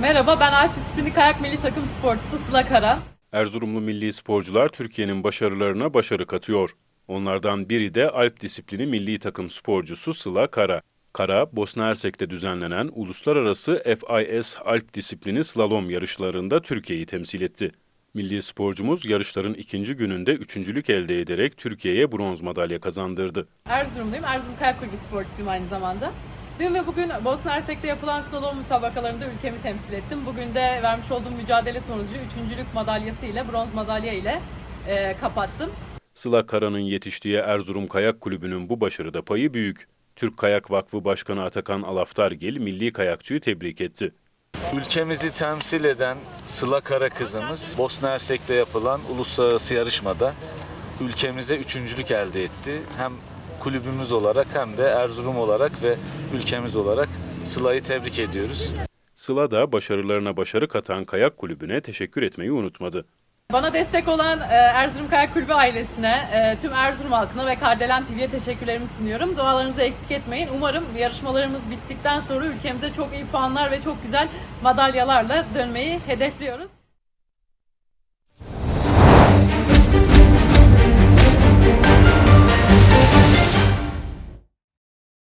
Merhaba ben Alp Disiplini Kayak Milli Takım sporcusu Sıla Kara. Erzurumlu milli sporcular Türkiye'nin başarılarına başarı katıyor. Onlardan biri de Alp disiplini milli takım sporcusu Sıla Kara. Kara, Bosna Hersek'te düzenlenen uluslararası FIS Alp disiplini slalom yarışlarında Türkiye'yi temsil etti. Milli sporcumuz yarışların ikinci gününde üçüncülük elde ederek Türkiye'ye bronz madalya kazandırdı. Erzurumluyum. Erzurum Kayak Kulübü sporcusuyum aynı zamanda. Dün ve bugün Bosna Hersek'te yapılan slalom müsabakalarında ülkemi temsil ettim. Bugün de vermiş olduğum mücadele sonucu üçüncülük madalyası ile bronz madalya ile e, kapattım. Sıla Kara'nın yetiştiği Erzurum Kayak Kulübü'nün bu başarıda payı büyük. Türk Kayak Vakfı Başkanı Atakan Alaftargil milli kayakçıyı tebrik etti. Ülkemizi temsil eden Sıla Kara kızımız Bosna Hersek'te yapılan uluslararası yarışmada ülkemize üçüncülük elde etti. Hem kulübümüz olarak hem de Erzurum olarak ve ülkemiz olarak Sıla'yı tebrik ediyoruz. Sıla da başarılarına başarı katan kayak kulübüne teşekkür etmeyi unutmadı. Bana destek olan e, Erzurum Kayak Kulübü ailesine, e, tüm Erzurum halkına ve Kardelen TV'ye teşekkürlerimi sunuyorum. Dualarınızı eksik etmeyin. Umarım yarışmalarımız bittikten sonra ülkemize çok iyi puanlar ve çok güzel madalyalarla dönmeyi hedefliyoruz.